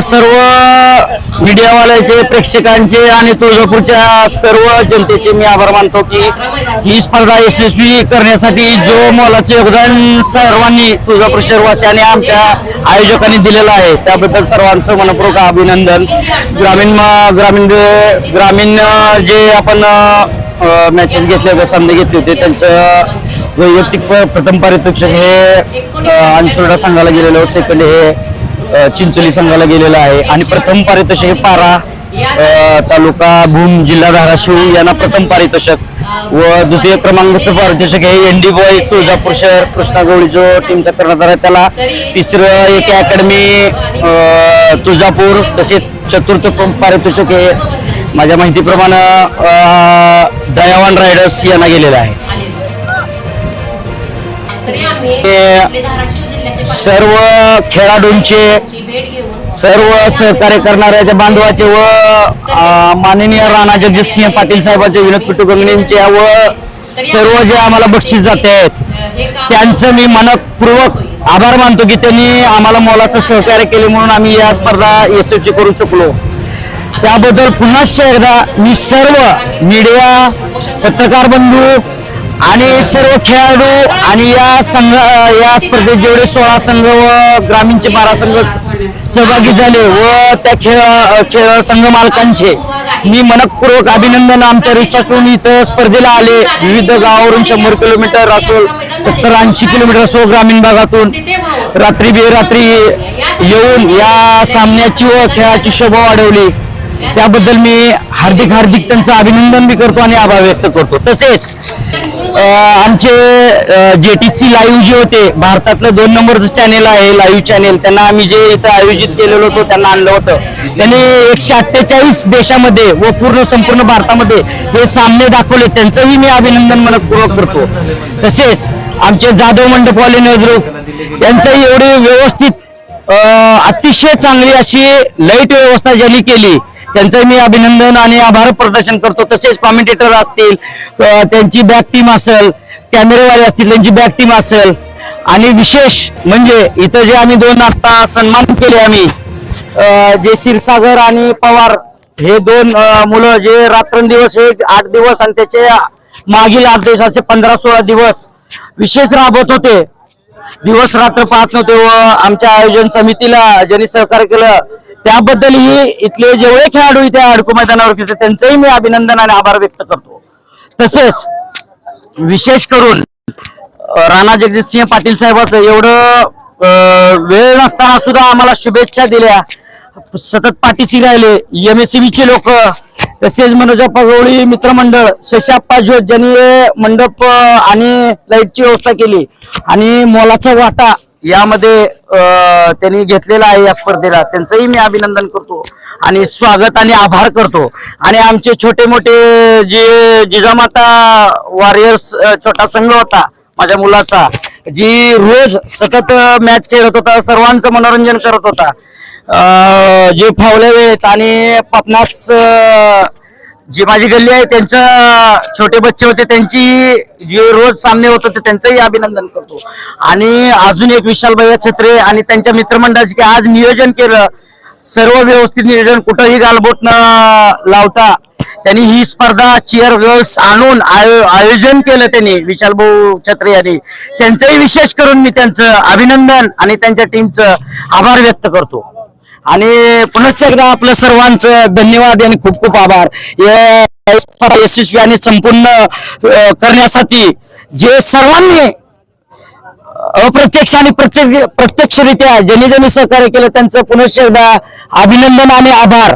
सर्व मीडियावाल्याचे प्रेक्षकांचे आणि तुळजापूरच्या सर्व जनतेचे मी आभार मानतो की ही स्पर्धा यशस्वी करण्यासाठी जो मोलाचे योगदान सर्वांनी तुळजापूर शहरवासी आणि आमच्या आयोजकांनी दिलेलं आहे त्याबद्दल सर्वांचं मनपूर्वक अभिनंदन. ग्रामीण म- ग्रामीण ग्रामीण जे आपण मॅचेस घेतले होते सामने घेतले होते त्यांचं वैयक्तिक प- प्रथम पारितोषिक हे अनसुर्डा संघाला गेलेलं सेकंड हे चिंचोली संघाला गेलेलं आहे. आणि प्रथम पारितोषिक हे पारा तालुका भूम जिल्हा धाराशिव यांना प्रथम पारितोषिक. व द्वितीय क्रमांकाचं पारितोषिक हे एनडी बॉय तुळजापूर शहर कृष्णा गवळी जो टीमचा करण्यात आहे त्याला तिसरं एक अकॅडमी तुळजापूर तसेच चतुर्थ पारितोषिक हे माझ्या माहितीप्रमाणे दयावान रायडर्स यांना गेलेलं आहे. सर्व खेळाडूंचे सर्व सहकार्य करणाऱ्या बांधवाचे व माननीय राणा जगजितसिंह पाटील साहेबांचे विनोद पिटू गंगणेंचे व सर्व जे आम्हाला बक्षीस जाते आहेत त्यांचं मी मनपूर्वक आभार मानतो की त्यांनी आम्हाला मोलाचं सहकार्य केले म्हणून आम्ही या स्पर्धा यशस्वी करू शकलो. त्याबद्दल पुन्हा एकदा मी सर्व मीडिया पत्रकार बंधू आणि सर्व खेळाडू आणि या संघ या स्पर्धेत जेवढे सोळा संघ व ग्रामीणचे बारा संघ सहभागी झाले व त्या खेळ खेळ संघ मालकांचे मी मनपूर्वक अभिनंदन आमच्या रिक्षातून इथं स्पर्धेला आले. विविध गावावरून शंभर किलोमीटर असो सत्तर ऐंशी किलोमीटर असो ग्रामीण भागातून रात्री बेरात्री येऊन या सामन्याची व खेळाची शोभा वाढवली. त्याबद्दल मी हार्दिक हार्दिक त्यांचं अभिनंदन बी करतो आणि आभार व्यक्त करतो. तसेच आमचे जे टी सी लाईव्ह जे होते भारतातलं दोन नंबरचं चॅनेल आहे लाईव्ह चॅनेल त्यांना आम्ही जे इथं आयोजित केलेलं होतं त्यांना आणलं होतं. त्यांनी एकशे अठ्ठेचाळीस देशामध्ये व पूर्ण संपूर्ण भारतामध्ये हे सामने दाखवले. त्यांचंही मी अभिनंदन मनपूर्वक करतो. तसेच आमचे जाधव मंडपवाले नजरूक यांचंही एवढी व्यवस्थित अतिशय चांगली अशी लाइट व्यवस्था ज्यांनी केली त्यांचं मी अभिनंदन आणि आभार प्रदर्शन करतो. तसेच कॉमेंटेटर असतील त्यांची बॅक टीम असेल कॅमेरेवाले असतील त्यांची बॅक टीम असेल. आणि विशेष म्हणजे इथं जे आम्ही दोन आता सन्मान केले आम्ही जे क्षीरसागर आणि पवार हे दोन मुलं जे रात्रंदिवस हे आठ दिवस आणि त्याचे मागील आठ दिवसाचे पंधरा सोळा दिवस विशेष राबत होते. दिवस रात्र पाहत नव्हते व आमच्या आयोजन समितीला ज्यांनी सहकार्य केलं त्याबद्दलही इथले जेवढे खेळाडू इथे अडकू मैदानावर खेळते त्यांचंही मी अभिनंदन आणि आभार व्यक्त करतो. तसेच विशेष करून राणा जगजितसिंह पाटील साहेबाचं एवढं वेळ नसताना सुद्धा आम्हाला शुभेच्छा दिल्या. सतत पाठीशी राहिले. एम एस चे लोक तसेच मनोजप्पा गवळी मित्रमंडळ शशाप्पा जोत ज्यांनी मंडप आणि लाईटची व्यवस्था केली. आणि मोलाचा वाटा यामध्ये त्यांनी घेतलेला आहे या स्पर्धेला. त्यांचंही मी अभिनंदन करतो आणि स्वागत आणि आभार करतो. आणि आमचे छोटे मोठे जे जिजामाता वॉरियर्स छोटा संघ होता माझ्या मुलाचा जी रोज सतत मॅच खेळत होता सर्वांचं मनोरंजन करत होता जे फावले आहेत आणि पपनास जी माझी गल्ली आहे त्यांचं छोटे बच्चे होते त्यांची जे रोज सामने होत होते त्यांचंही अभिनंदन करतो. आणि अजून एक विशाल भैया छत्रे आणि त्यांच्या मित्रमंडळाचे की आज नियोजन केलं. सर्व व्यवस्थित नियोजन कुठंही गालबोट न लावता त्यांनी ही स्पर्धा चिअर गर्ल्स आणून आयो- आयोजन केलं त्यांनी विशाल भाऊ छत्रे यांनी. त्यांचंही विशेष करून मी त्यांचं अभिनंदन आणि त्यांच्या टीमचं आभार व्यक्त करतो. आणि पुनश्च एकदा आपलं सर्वांचं धन्यवाद आणि खूप खूप आभार. यशस्वी आणि संपूर्ण करण्यासाठी जे सर्वांनी अप्रत्यक्ष आणि प्रत्यक्ष प्रत्यक्षरित्या ज्यांनी ज्यांनी सहकार्य केलं त्यांचं पुनश्च एकदा अभिनंदन आणि आभार.